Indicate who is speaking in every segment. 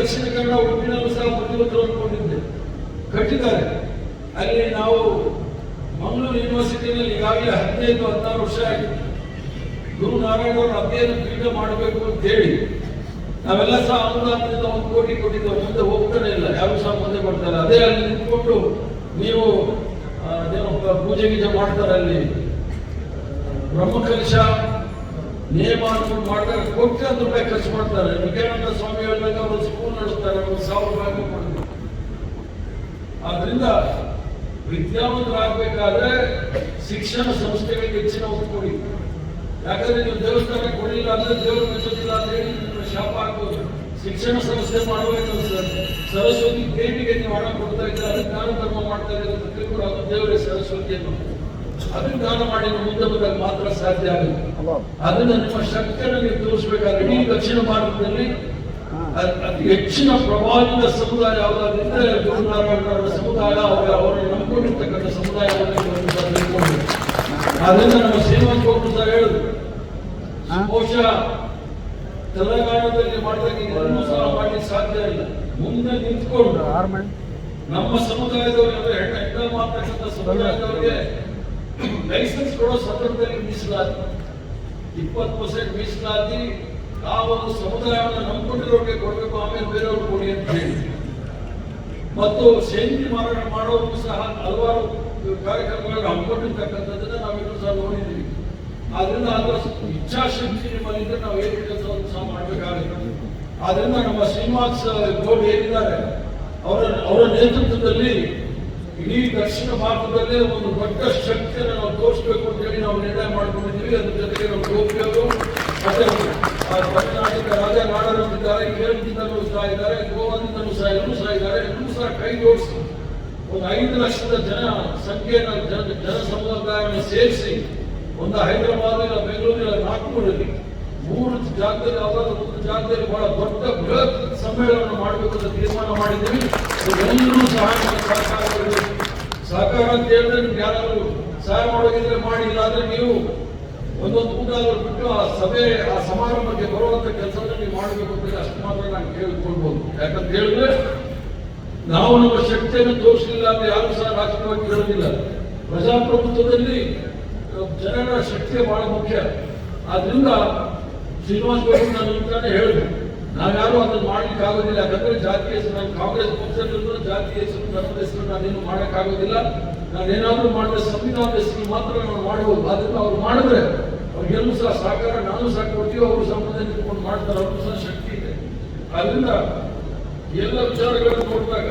Speaker 1: ದಕ್ಷಿಣ ಕನ್ನಡ ಸಹ ಬುದ್ಧಿವಂತರು ಅಂದ್ಕೊಂಡಿದ್ದೆ ಕಟ್ಟಿದ್ದಾರೆ. ಅಲ್ಲಿ ನಾವು ಮಂಗಳೂರು ಯೂನಿವರ್ಸಿಟಿನಲ್ಲಿ ಈಗಾಗಲೇ ಹದಿನೈದು, ಹದಿನಾರು ವರ್ಷ ಆಗಿತ್ತು ಗುರು ನಾರಾಯಣವರು ಅಧ್ಯಯನ ಪೀಠ ಮಾಡಬೇಕು ಅಂತ ಹೇಳಿ ನಾವೆಲ್ಲ ಸಹ ಅನುದಾನದಿಂದ ಒಂದು ಕೋಟಿ ಕೊಟ್ಟಿದ್ದೇವೆ. ಮುಂದೆ ಹೋಗ್ತಾನೆ ಇಲ್ಲ. ಯಾರು ಸಹ ಮುಂದೆ ಬರ್ತಾರೆ. ಅದೇ ಅಲ್ಲಿ ನಿಂತ್ಕೊಂಡು ನೀವು ಪೂಜೆ ಗೀಜೆ ಮಾಡ್ತಾರೆ ಅಲ್ಲಿ ಬ್ರಹ್ಮಕಲಶ ನೇಮ ಅನ್ಕೊಂಡು ಮಾಡ್ತಾರೆ ಕೋಟ್ಯಾಂತರ ರೂಪಾಯಿ ಖರ್ಚು ಮಾಡ್ತಾರೆ. ವಿವೇಕಾನಂದ ಸ್ವಾಮಿ ಹೇಳಿದಾಗ ಒಂದು ಸ್ಕೂಲ್ ನಡೆಸ್ತಾರೆ, ಒಂದು ಸಾವಿರ ರೂಪಾಯಿ ಕೊಡ್ತಾರೆ. ಆದ್ರಿಂದ ವಿದ್ಯಾವಂತರಾಗಬೇಕಾದ್ರೆ ಶಿಕ್ಷಣ ಸಂಸ್ಥೆಗಳಿಗೆ ಹೆಚ್ಚಿನ ಒತ್ತು ಕೊಡಿ. ಯಾಕಂದ್ರೆ ನೀವು ದೇವಸ್ಥಾನ ಕೊಡಲಿಲ್ಲ ಅಂದ್ರೆ ದೇವರು ಮೆಚ್ಚೋದಿಲ್ಲ ಅಂತ ಹೇಳಿ ನಿಮ್ಮನ್ನ ಶಾಪ ಆಗ್ಬೋದು ಶಿಕ್ಷಣ ಸಂಸ್ಥೆ ಮಾಡಬೇಕು ಸರ್. ಸರಸ್ವತಿ ದೇವಿಗೆ ನೀವು ಹಣ ಕೊಡ್ತಾ ಇದ್ರೆ ಅದಕ್ಕೆ ದಾನ ಧರ್ಮ ಮಾಡ್ತಾ ಇದ್ದಾರೆ ಅಂತ ತಿಳ್ಕೊಂಡು ಅದು ದೇವರೇ ಸರಸ್ವತಿಯನ್ನು. ಅದನ್ನ ದಾನ ಮಾಡಿ ಮುಂದೆ ಬಂದಾಗ ಮಾತ್ರ ಸಾಧ್ಯ ಆಗುತ್ತೆ. ಅದನ್ನ ನಿಮ್ಮ ಶಕ್ತಿಯನ್ನು ನೀವು ತೋರಿಸಬೇಕಾದ್ರೆ ಇಡೀ ದಕ್ಷಿಣ ಭಾರತದಲ್ಲಿ ಅತಿ ಹೆಚ್ಚಿನ ಪ್ರಭಾವಿತ ಸಮುದಾಯ ಯಾವುದಾದ್ರೆ ಗುರುನಾರಾಯಣರ ಸಮುದಾಯ ಅವರ ಅವರು ನಂಬಿಕೊಂಡಿರ್ತಕ್ಕಂಥ ಸಮುದಾಯವನ್ನು ಅದರಿಂದ ನಮ್ಮ ಶ್ರೀಮಂತ ಗೌಡ್ರು ಸಹ ಹೇಳುದು. ಬಹುಶಃ ತೆಲಂಗಾಣದಲ್ಲಿ ಮಾಡಿದಾಗ ಇನ್ನೂ ಸಹ ಮಾಡ್ಲಿಕ್ಕೆ ಸಾಧ್ಯ ಇಲ್ಲ. ಮುಂದೆ ನಿಂತ್ಕೊಂಡು ನಮ್ಮ ಸಮುದಾಯದವರು ಅಂದ್ರೆ ಹೆಣ್ಣ ಹೆಣ್ಣ ಮಾಡ್ತಕ್ಕಂಥ ಸಮುದಾಯದವರಿಗೆ ಲೈಸೆನ್ಸ್ ಕೊಡೋ ಸಂದರ್ಭದಲ್ಲಿ ಮೀಸಲಾತಿ. ಇಪ್ಪತ್ತು ಪರ್ಸೆಂಟ್ ಮೀಸಲಾತಿ ಆ ಒಂದು ಸಮುದಾಯವನ್ನು ನಂಬಿಕೊಂಡಿರೋರಿಗೆ ಕೊಡಬೇಕು, ಆಮೇಲೆ ಬೇರೆಯವ್ರು ಕೊಡಿ ಅಂತ ಹೇಳಿ. ಮತ್ತು ಸೇಂದಿ ಮಾರಾಟ ಮಾಡೋರು ಸಹ ಹಲವಾರು ಕಾರ್ಯಕ್ರಮಗಳನ್ನು ಹಮ್ಮಿಕೊಂಡಿರ್ತಕ್ಕಂಥದ್ದನ್ನ ನಾವೆಲ್ಲರೂ ಸಹ ನೋಡಿದ್ದೀವಿ. ಆದ್ರಿಂದ ಅದರ ಇಚ್ಛಾಶಕ್ತಿ ನಿಮ್ಮಲ್ಲಿದ್ದರೆ ನಾವು ಏನು ಕೆಲಸವನ್ನು ಸಹ ಮಾಡಬೇಕಾಗುತ್ತೆ. ಆದ್ರಿಂದ ನಮ್ಮ ಶ್ರೀನಿವಾಸ್ ಗೌಡ್ ಏನಿದ್ದಾರೆ, ಅವರ ಅವರ ನೇತೃತ್ವದಲ್ಲಿ ಇಡೀ ದಕ್ಷಿಣ ಭಾರತದಲ್ಲೇ ಒಂದು ದೊಡ್ಡ ಶಕ್ತಿಯನ್ನು ನಾವು ತೋರಿಸಬೇಕು ಅಂತ ಹೇಳಿ ನಾವು ನಿರ್ಣಯ ಮಾಡ್ಕೊಂಡಿದ್ದೀವಿ. ಅದ್ರ ಜೊತೆಗೆ ನಮ್ಮ ಗೋಪಿಯವರು ಮತ್ತೆ ರಾಜ ನಾಡರಲ್ಲಿದ್ದಾರೆ ಕೇರಳದಿಂದಲೂ ಸಹ ಇದ್ದಾರೆ, ಗೋವಾದಿಂದಲೂ ಸಹ ಎಲ್ಲರೂ ಸಹ ಇದ್ದಾರೆ. ಎಲ್ಲರೂ ಸಹ ಕೈ ಜೋಡಿಸಿ ಒಂದು ಐದು ಲಕ್ಷದ ಜನ ಸಂಖ್ಯೆಯ ಜನ ಜನ ಸಮುದಾಯವನ್ನು ಸೇರಿಸಿ ಒಂದು ಹೈದರಾಬಾದ್ ಇಲ್ಲ ಬೆಂಗಳೂರು ಇಲ್ಲ ನಾಗ್ಪುರಲ್ಲಿ ಮೂರು ಜಾಗದಲ್ಲಿ ಯಾವ್ದಾದ್ರು ಒಂದು ಜಾಗದಲ್ಲಿ ಬಹಳ ದೊಡ್ಡ ಬೃಹತ್ ಸಮ್ಮೇಳನ ಮಾಡಬೇಕು ಅಂತ ತೀರ್ಮಾನ ಮಾಡಿದ್ದೀವಿ. ಎಲ್ಲರೂ ಸಹ ಸಹಕಾರ. ಸಹಕಾರ ಅಂತ ಹೇಳಿದ್ರೆ ನಿಮ್ಗೆ ಯಾರಾದರೂ ಸಹಾಯ ಮಾಡೋದಿದ್ರೆ ಮಾಡಿ, ಇಲ್ಲಾಂದ್ರೆ ನೀವು ಒಂದೊಂದು ಊಟ ಬಿಟ್ಟು ಆ ಸಭೆ, ಆ ಸಮಾರಂಭಕ್ಕೆ ಬರುವಂತ ಕೆಲಸವನ್ನು ನೀವು ಮಾಡಬೇಕು ಅಂತ ಅಷ್ಟು ಮಾತ್ರ ನಾನು ಕೇಳಿಕೊಳ್ಬಹುದು ಯಾಕಂತ ಹೇಳಿದ್ರೆ ನಾವು ನಮ್ಮ ಶಕ್ತಿಯನ್ನು ತೋರಿಸಲಿಲ್ಲ ಅಂತ ಯಾರು ಸಹ ರಾಜಕೀಯವಾಗಿ ಹೇಳೋದಿಲ್ಲ ಪ್ರಜಾಪ್ರಭುತ್ವದಲ್ಲಿ ಜನರ ಶಕ್ತಿ ಬಹಳ ಮುಖ್ಯ. ಆದ್ರಿಂದ ಶ್ರೀನಿವಾಸ್ ಗೌಡ ನಾನು ಇಂತಾನೆ ಹೇಳಿದೆ ನಾವ್ಯಾರು ಅದನ್ನು ಮಾಡ್ಲಿಕ್ಕೆ ಆಗೋದಿಲ್ಲ ಯಾಕಂದ್ರೆ ಜಾತಿ ಹೆಸರು, ನಾನು ಕಾಂಗ್ರೆಸ್ ಪಕ್ಷದಿಂದ ಜಾತಿ ಹೆಸರು, ಧರ್ಮದ ಹೆಸರು ನಾನೇನು ಮಾಡೋಕ್ಕಾಗೋದಿಲ್ಲ. ನಾನೇನಾದ್ರೂ ಮಾಡಿದ್ರೆ ಸಂವಿಧಾನದ ಹೆಸರು ಮಾತ್ರ ನಾವು ಮಾಡಬಹುದು ಆದ್ರಿಂದ ಅವ್ರು ಮಾಡಿದ್ರೆ ಅವ್ರಿಗೆಲ್ಲೂ ಸಹ ಸಹಕಾರ, ನಾನು ಸಹ ಕೊಡ್ತೀವಿ. ಅವರು ಸಂಬಂಧ ನಿಂತ್ಕೊಂಡು ಮಾಡ್ತಾರೆ. ಅವ್ರಿಗೂ ಸಹ ಶಕ್ತಿ ಇದೆ. ಅದರಿಂದ ಎಲ್ಲ ವಿಚಾರಗಳನ್ನು ನೋಡಿದಾಗ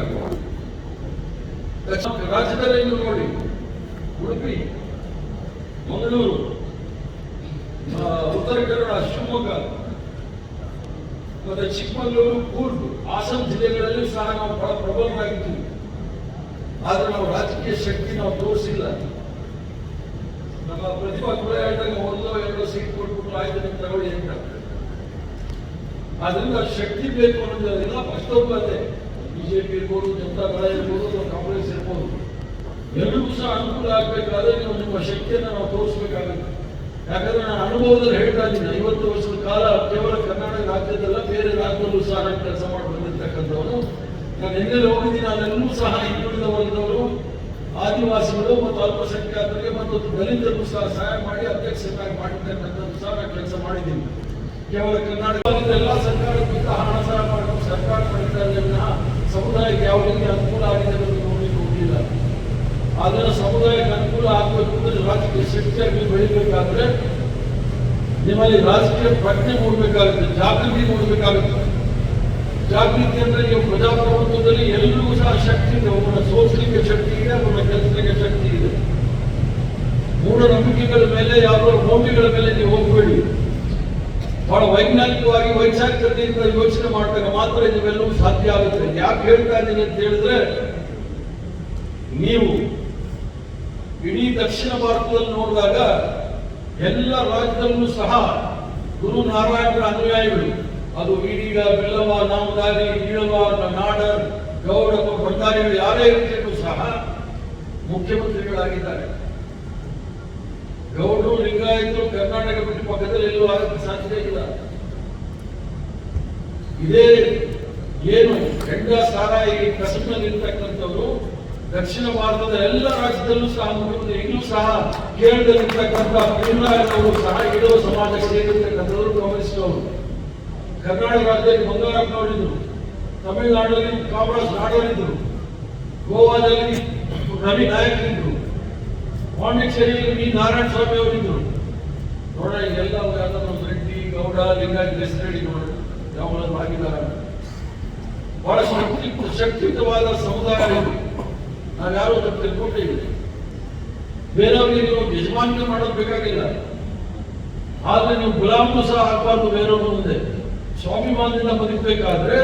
Speaker 1: ರಾಜ್ಯದಲ್ಲಿ ನೀವು ನೋಡಿ, ಉಡುಪಿ, ಮಂಗಳೂರು ಉತ್ತರ ಕನ್ನಡ, ಶಿವಮೊಗ್ಗ ಮತ್ತೆ ಚಿಕ್ಕಮಗಳೂರು, ಕೂರ್ಗ್, ಹಾಸನ ಜಿಲ್ಲೆಗಳಲ್ಲಿ ಸಹ ನಾವು ಬಹಳ ಪ್ರಬಲರಾಗಿದ್ದೀವಿ ಆದ್ರೆ ನಾವು ರಾಜಕೀಯ ಶಕ್ತಿ ನಾವು ತೋರಿಸಿಲ್ಲ. ನಮ್ಮ ಪ್ರತಿಭಾ ಕೂಡ ಹೇಳಿದಾಗ ಒಂದೋ ಎರಡೋ ಸೀಟ್ ಕೊಟ್ಬಿಟ್ಟು ಆಯ್ತು ತಗೊಳ್ಳಿ ಅಂತ ಆದ್ರಿಂದ ಶಕ್ತಿ ಬೇಕು ಅನ್ನೋದು ಅದೆಲ್ಲ. ಅದೇ. ಬಿಜೆಪಿ ಇರ್ಬೋದು, ಜನತಾ ದಳ ಇರ್ಬೋದು, ಅಥವಾ ಕಾಂಗ್ರೆಸ್ ಇರ್ಬೋದು. ಎಲ್ಲರಿಗೂ ಸಹ ಅನುಕೂಲ ಆಗ್ಬೇಕಾದ್ರೆ ನೀವು ನಿಮ್ಮ ಶಕ್ತಿಯನ್ನು ನಾವು ತೋರಿಸ್ಬೇಕಾಗುತ್ತೆ. ಯಾಕಂದ್ರೆ ನಾನು ಅನುಭವದಲ್ಲಿ ಹೇಳ್ತಾ ಇದ್ದೀನಿ, ಐವತ್ತು ವರ್ಷದ ಕಾಲ ಕೇವಲ ಕರ್ನಾಟಕ ರಾಜ್ಯದಲ್ಲ, ಬೇರೆ ರಾಜ್ಯದಲ್ಲೂ ಸಹ ನಾನು ಕೆಲಸ ಮಾಡಿ ಬಂದಿರ್ತಕ್ಕಂಥವನು ನಾನು ಎಲ್ಲೆಲ್ಲಿ ಹೋಗಿದ್ದೀನಿ ಅಲ್ಲೆಲ್ಲೂ ಸಹ ಹಿಂದುಳಿದ ವರ್ಗದವರು, ಆದಿವಾಸಿಗಳು ಮತ್ತು ಅಲ್ಪಸಂಖ್ಯಾತರಿಗೆ ಮತ್ತು ದಲಿತರು ಸಹ ಸಹಾಯ ಮಾಡಿ, ಅಧ್ಯಕ್ಷರಾಗಿ ಮಾಡಿರ್ತಕ್ಕಂಥದ್ದು ಸಹ ನಾನು ಕೆಲಸ ಮಾಡಿದ್ದೀನಿ. ಕೇವಲ ಕರ್ನಾಟಕದಲ್ಲಿ ಎಲ್ಲ ಸರ್ಕಾರಕ್ಕಿಂತ ಹಣ ಸಹ ಮಾಡಿದ್ರು ಸರ್ಕಾರ ಪಡಿತಾ ಸಮುದಾಯಕ್ಕೆ ಯಾವ ರೀತಿ ಅನುಕೂಲ ಆಗಿದೆ ಅದನ್ನ ಸಮುದಾಯಕ್ಕೆ ಅನುಕೂಲ ಆಗಬೇಕು ಅಂದ್ರೆ ರಾಜಕೀಯ ಶಕ್ತಿಯಾಗಿ ಬೆಳಿಬೇಕಾದ್ರೆ ನಿಮ್ಮಲ್ಲಿ ರಾಜಕೀಯ ಪ್ರಜ್ಞೆ ಮೂಡಬೇಕಾಗುತ್ತೆ, ಜಾಗೃತಿ ಮೂಡಬೇಕಾಗುತ್ತೆ. ಜಾಗೃತಿ ಅಂದ್ರೆ ಈಗ ಪ್ರಜಾಪ್ರಭುತ್ವದಲ್ಲಿ ಎಲ್ಲರಿಗೂ ಸಹ ಶಕ್ತಿ ಇದೆ ಅವನ ಸೋಚಲಿಕ್ಕೆ ಶಕ್ತಿ ಇದೆ ಅವನ ಕೆಲಸಕ್ಕೆ ಶಕ್ತಿ ಇದೆ. ಮೂಢನಂಬಿಕೆಗಳ ಮೇಲೆ ಯಾವ್ದಾದ್ರು ಭೂಮಿಗಳ ಮೇಲೆ ನೀವು ಹೋಗಬೇಡಿ. ಬಹಳ ವೈಜ್ಞಾನಿಕವಾಗಿ ವೈಚಾರಿಕತೆಯಿಂದ ಯೋಚನೆ ಮಾಡಿದಾಗ ಮಾತ್ರ ಇವೆಲ್ಲವೂ ಸಾಧ್ಯ ಆಗುತ್ತೆ. ಯಾಕೆ ಹೇಳ್ತಾ ಇದ್ದೀನಿ ಅಂತ ಹೇಳಿದ್ರೆ, ನೀವು ಇಡೀ ದಕ್ಷಿಣ ಭಾರತದಲ್ಲಿ ನೋಡಿದಾಗ ಎಲ್ಲ ರಾಜ್ಯದಲ್ಲೂ ಸಹ ಗುರು ನಾರಾಯಣರ ಅನುಯಾಯಿಗಳು. ಅದು ಈಡಿಗ ಬೆಲ್ಲವ ನಾಮದಾರಿ ಈಳವ ನಾಡರ್ ಗೌಡ ಭಂಡಾರಿಗಳು ಯಾರೇ ಇರ್ತಿದ್ರು ಸಹ ಮುಖ್ಯಮಂತ್ರಿಗಳಾಗಿದ್ದಾರೆ. ಗೌಡರು ಲಿಂಗಾಯತರು ಕರ್ನಾಟಕ ಬಿಟ್ಟು ಪಕ್ಕದಲ್ಲಿ ಎಲ್ಲೂ ಆಗಕ್ಕೆ ಸಾಧ್ಯ ಇಲ್ಲ. ಇದೇ ಏನು ಗಂಡ ಸಾರಾಯಿ ಕಸಬಿನಲ್ಲಿ ಇರ್ತಕ್ಕಂಥವ್ರು ದಕ್ಷಿಣ ಭಾರತದ ಎಲ್ಲ ರಾಜ್ಯದಲ್ಲೂ ಸಹ, ಮುಖ್ಯಮಂತ್ರಿ ಈಗಲೂ ಸಹ ಕೇರಳದಲ್ಲಿರ್ತಕ್ಕಂಥ ಪಿಣರಾಯನವರು ಸಹ ಇಡೋ ಸಮಾಜ ಸೇರಿರ್ತಕ್ಕಂಥವ್ರು ಗಮನಿಸಿದವರು ಕರ್ನಾಟಕ ರಾಜ್ಯದಲ್ಲಿ ಬಂಗಾರಪ್ಪನವರಿದ್ದರು ತಮಿಳುನಾಡಲ್ಲಿ ಕಾಮರಾಜ್ ನಾಡೋರಿದ್ದರು ಗೋವಾದಲ್ಲಿ ರವಿ ನಾಯಕರಿದ್ದರು ಪಾಂಡಿಚೇರಿಯಲ್ಲಿ ವಿ ನಾರಾಯಣ ಸ್ವಾಮಿ ಅವರಿದ್ದರು ನೋಡ ಎಲ್ಲ ನಮ್ಮ ರೆಡ್ಡಿ, ಗೌಡ, ಲಿಂಗಾಯತ್ ಹೆಸರೇಳಿ ನೋಡ ಯಾವ ಆಗಿದ್ದಾರೆ ಬಹಳ ಶಕ್ತಿ ಶಕ್ತಿಯುತವಾದ ಸಮುದಾಯ ಇದು ನಾವ್ಯಾರು ಅದನ್ನು ತಿಳ್ಕೊಂಡಿಲ್ಲ ಬೇರೆಯವ್ರಿಗೆ ನೀವು ಯಜಮಾನಿಕೆ ಮಾಡೋದು ಬೇಕಾಗಿಲ್ಲ. ಆದ್ರೆ ನೀವು ಗುಲಾಮನು ಸಹ ಹಾಕಬಾರ್ದು ಬೇರೆಯವ್ರ ಮುಂದೆ. ಸ್ವಾಭಿಮಾನದಿಂದ ಬದುಕಬೇಕಾದ್ರೆ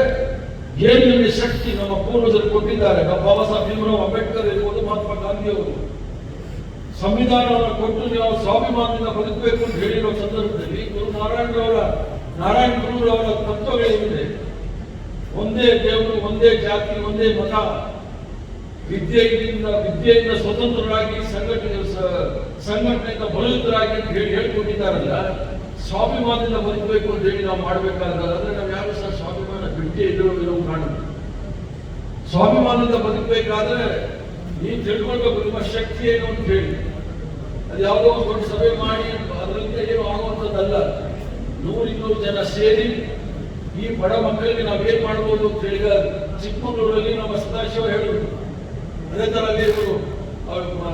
Speaker 1: ಏನು ನಿಮಗೆ ಶಕ್ತಿ ನಮ್ಮ ಪೂರ್ವಜರು ಕೊಟ್ಟಿದ್ದಾರೆ? ಬಾಬಾ ಸಾಹೇಬ್, ಭೀಮರಾವ್ ಅಂಬೇಡ್ಕರ್ ಇರ್ಬೋದು, ಮಹಾತ್ಮ ಗಾಂಧಿ ಅವರು. ಸಂವಿಧಾನವನ್ನು ಕೊಟ್ಟು ನೀವು ಸ್ವಾಭಿಮಾನದಿಂದ ಬದುಕಬೇಕು ಅಂತ ಹೇಳಿರೋ ಸಂದರ್ಭದಲ್ಲಿ ಗುರು ನಾರಾಯಣರವರ ನಾರಾಯಣ ಗುರುರವರ ತತ್ವಗಳೇನಿದೆ? ಒಂದೇ ದೇವರು, ಒಂದೇ ಜಾತಿ, ಒಂದೇ ಮತ. ವಿದ್ಯೆಯಿಂದ ವಿದ್ಯೆಯಿಂದ ಸ್ವತಂತ್ರರಾಗಿ ಸಂಘಟನೆ ಸಂಘಟನೆಯಿಂದ ಬಲಯುತರಾಗಿ ಅಂತ ಹೇಳಿ ಹೇಳ್ಕೊಟ್ಟಿದ್ದಾರಲ್ಲ, ಸ್ವಾಭಿಮಾನದಿಂದ ಬದುಕಬೇಕು ಅಂತ ಹೇಳಿ ನಾವು ಮಾಡ್ಬೇಕಾದ್ರೆ ಅಂದ್ರೆ ನಾವು ಯಾರು ಸಹ ಸ್ವಾಭಿಮಾನ? ಬಿಟ್ಟೇ ಇರೋ ಕಾಣ ಸ್ವಾಭಿಮಾನದಿಂದ ಬದುಕಬೇಕಾದ್ರೆ ನೀನು ತಿಳ್ಕೊಳ್ಬೇಕು, ನಿಮ್ಮ ಶಕ್ತಿ ಏನು ಅಂತ ಹೇಳಿ. ಅದು ಯಾವುದೋ ಒಂದು ಸಭೆ ಮಾಡಿ ಅದರಿಂದ ಏನು ಆಗುವಂಥದ್ದಲ್ಲ. ನೂರಿನ್ನೂರು ಜನ ಸೇರಿ ಈ ಬಡ ಮಕ್ಕಳಿಗೆ ನಾವು ಏನ್ ಮಾಡ್ಬೋದು ಅಂತ ಹೇಳಿದ ಚಿಕ್ಕಮಗಳೂರಲ್ಲಿ ನಮ್ಮ ಸದಾಶಿವ ಹೇಳಿದ್ರು ಅದೇ ತರ ಅಲ್ಲಿ ಇವರು ಅವ್ರು, ಆ,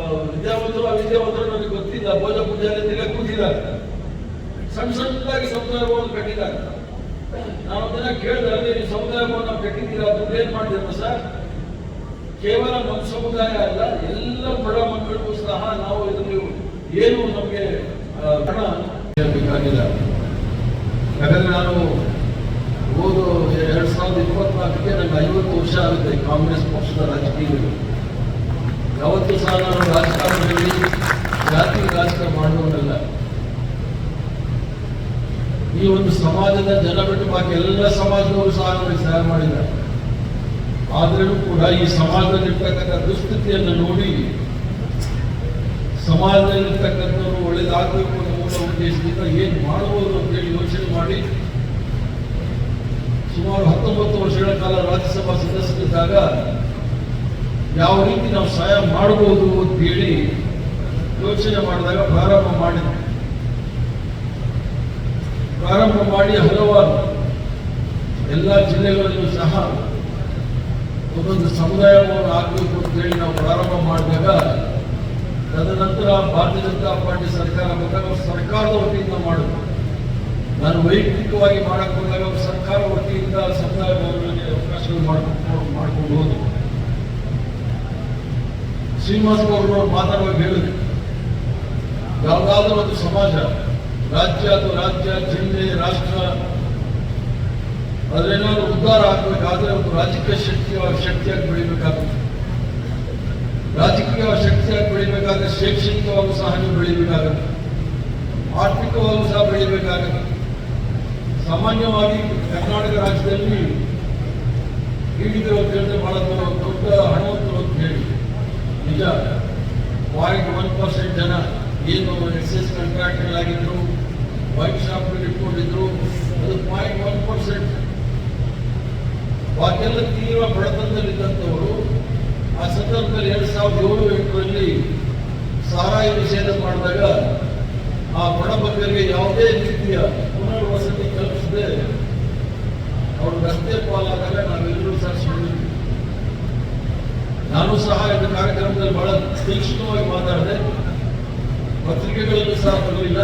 Speaker 1: ಅವಿದ್ಯಾವಂತರು ನನಗೆ ಗೊತ್ತಿಲ್ಲ ಭೋಜ ಪೂಜಾರಿ ಅಂತೆಲ್ಲ ಕೂತಿದ್ದಾರೆ. ಸಣ್ಣ ಸಣ್ಣದಾಗಿ ಸಮುದಾಯ ಭವನ ಕಟ್ಟಿದ್ದಾರೆ. ನಾನು ಅದನ್ನ ಕೇಳಿದ್ರೆ ನೀವು ಸಮುದಾಯ ಭವನ ಕಟ್ಟಿದ್ದೀರಾ ದುಡ್ಡು ಏನ್ ಮಾಡಿದ್ರು ಸರ್? ಕೇವಲ ನಮ್ಮ ಸಮುದಾಯ ಅಲ್ಲ, ಎಲ್ಲ ಬಡ ಮಕ್ಕಳಿಗೂ ಸಹ ನಾವು ಇದನ್ನು ಏನು ನಮಗೆ ಹಣ ಬೇಕಾಗಿಲ್ಲ ಯಾಕಂದ್ರೆ ನಾನು ಓದು ಎರಡ್ ಸಾವಿರದ ಇಪ್ಪತ್ನಾಲ್ಕಕ್ಕೆ ನನಗೆ ಐವತ್ತು ವರ್ಷ ಆಗುತ್ತೆ ಕಾಂಗ್ರೆಸ್ ಪಕ್ಷದ ರಾಜಕೀಯದಲ್ಲಿ. ಯಾವತ್ತೂ ಸಹ ನಾನು ರಾಜಕಾರಣದಲ್ಲಿ ಜಾತಿ ರಾಜಕಾರಣ ಮಾಡುವವರಲ್ಲ ಈ ಒಂದು ಸಮಾಜದ ಜನ ಬಿಟ್ಟು ಬಾಕಿ ಎಲ್ಲ ಸಮಾಜದವರು ಸಹ ನನಗೆ ಸಹಾಯ ಮಾಡಿದ್ದಾರೆ. ಆದ್ರೂ ಕೂಡ ಈ ಸಮಾಜದಲ್ಲಿರ್ತಕ್ಕಂಥ ದುಸ್ಥಿತಿಯನ್ನು ನೋಡಿ, ಸಮಾಜದಲ್ಲಿರ್ತಕ್ಕಂಥವ್ರು ಒಳ್ಳೇದಾಗಬೇಕು ಅನ್ನೋ ಮೂಲ ಉದ್ದೇಶದಿಂದ ಏನ್ ಮಾಡಬಹುದು ಅಂತೇಳಿ ಯೋಚನೆ ಮಾಡಿ, ಸುಮಾರು ಹತ್ತೊಂಬತ್ತು ವರ್ಷಗಳ ಕಾಲ ರಾಜ್ಯಸಭಾ ಸದಸ್ಯರಿದ್ದಾಗ ಯಾವ ರೀತಿ ನಾವು ಸಹಾಯ ಮಾಡಬಹುದು ಅಂತ ಹೇಳಿ ಯೋಚನೆ ಮಾಡಿದಾಗ ಪ್ರಾರಂಭ ಮಾಡಿದ ಪ್ರಾರಂಭ ಮಾಡಿ ಹಲವಾರು ಎಲ್ಲ ಜಿಲ್ಲೆಗಳಲ್ಲೂ ಸಹ ಒಂದೊಂದು ಸಮುದಾಯವನ್ನು ಆಗಬೇಕು ಅಂತ ಹೇಳಿ ನಾವು ಪ್ರಾರಂಭ ಮಾಡಿದಾಗ ತದನಂತರ ಭಾರತೀಯ ಜನತಾ ಪಾರ್ಟಿ ಸರ್ಕಾರ ಬಂದಾಗ ಸರ್ಕಾರದ ವತಿಯಿಂದ ಮಾಡಬೇಕು ನಾನು ವೈಯಕ್ತಿಕವಾಗಿ ಮಾಡಕ್ಕೆ ಹೋದಾಗ ಸರ್ಕಾರ ವತಿಯಿಂದ ಸಮುದಾಯ ಭವನಗಳಿಗೆ ಅವಕಾಶಗಳು ಮಾಡಿಕೊಂಡು ಮಾಡಿಕೊಂಡು ಹೋದ್ರು. ಶ್ರೀನಿವಾಸ ಗೌಡರು ಮಾತಾಡುವಾಗ ಹೇಳಿದ್ರು. ಯಾವುದಾದ್ರೂ ಒಂದು ಸಮಾಜ, ರಾಜ್ಯ ಅಥವಾ ರಾಜ್ಯ, ಜಿಲ್ಲೆ, ರಾಷ್ಟ್ರ ಅದರೇನಾದ್ರೂ ಉದ್ಧಾರ ಆಗಬೇಕಾದ್ರೆ ಒಂದು ರಾಜಕೀಯ ಶಕ್ತಿಯ ಶಕ್ತಿಯಾಗಿ ಬೆಳಿಬೇಕಾಗುತ್ತೆ. ರಾಜಕೀಯ ಶಕ್ತಿಯಾಗಿ ಬೆಳಿಬೇಕಾದ್ರೆ ಶೈಕ್ಷಣಿಕವಾಗೂ ಸಹ ನೀವು ಬೆಳಿಬೇಕಾಗುತ್ತೆ. ಆರ್ಥಿಕವಾಗೂ ಸಹ ಬೆಳಿಬೇಕಾಗುತ್ತೆ. ಸಾಮಾನ್ಯವಾಗಿ ಕರ್ನಾಟಕ ರಾಜ್ಯದಲ್ಲಿ ಈಗಿರೋ ಅಂತ ಹೇಳಿದ್ರೆ ಬಹಳ ದೊಡ್ಡ ಹಣವಂತರು ಅಂತ ಹೇಳಿ. ನಿಜ ಪಾಯಿಂಟ್ ಒನ್ ಪರ್ಸೆಂಟ್ ಜನ ಏನು ಎಸ್ ಎಸ್ ಆಗಿದ್ರು ವೈಟ್ ಶಾಪ್ ಇಟ್ಕೊಂಡಿದ್ರು, ಅದು ಪಾಯಿಂಟ್ ಒನ್ ಪರ್ಸೆಂಟ್. ಬಾಕೆಲ್ಲ ತೀವ್ರ ಬಡತನದಲ್ಲಿದ್ದಂಥವರು, ಆ ಸಂದರ್ಭದಲ್ಲಿ ಎರಡ್ ಸಾವಿರದ ಏಳು, ಎಂಟರಲ್ಲಿ ಸಾರಾಯಿ ನಿಷೇಧ ಮಾಡಿದಾಗ ಆ ಬಡ ಮಕ್ಕಳಿಗೆ ಯಾವುದೇ ರೀತಿಯ ಪುನರ್ವಸತಿ ಕಲ್ಪಿಸದೆ ಅವರು ರಸ್ತೆ ಪಾಲಾದಾಗ ನಾನು ಸಹ ಇದು ಕಾರ್ಯಕ್ರಮದಲ್ಲಿ ಬಹಳ ತೀಕ್ಷ್ಣವಾಗಿ ಮಾತಾಡಿದೆ. ಪತ್ರಿಕೆಗಳಲ್ಲೂ ಸಹ ಬರಲಿಲ್ಲ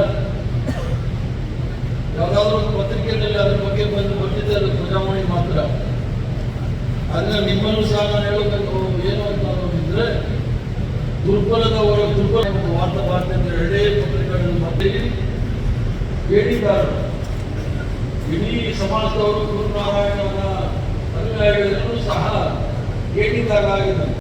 Speaker 1: ಯಾವುದಾದ್ರೂ ಒಂದು ಪತ್ರಿಕೆಯಲ್ಲಿ ಅದ್ರ ಬಗ್ಗೆ ಬಂದು ಬಂದಿದ್ದೆ ಅದು ಚುನಾವಣೆ ಮಾತ್ರ ಅದನ್ನ ನಿಮ್ಮನ್ನು ಸಹ ನಾನು ಹೇಳಬೇಕು ಏನು ಅಂತ ಅನ್ನೋದಿದ್ರೆ ದುರ್ಬಲದವರ ದುರ್ಬಲ ವಾರ್ತಾ ಬಾರ್ತೆ ಅಂತ ಎರಡೇ ಪತ್ರಿಕೆಗಳನ್ನು ಮಾಡಿ ಹೇಳಿದ್ದಾರೆ. ಇಡೀ ಸಮಾಜದವರು ಗುರುನಾರಾಯಣ ಅನುಯಾಯಿಗಳನ್ನು ಸಹ ಕೇಳಿದಾರಾಗಿದ್ದಾರೆ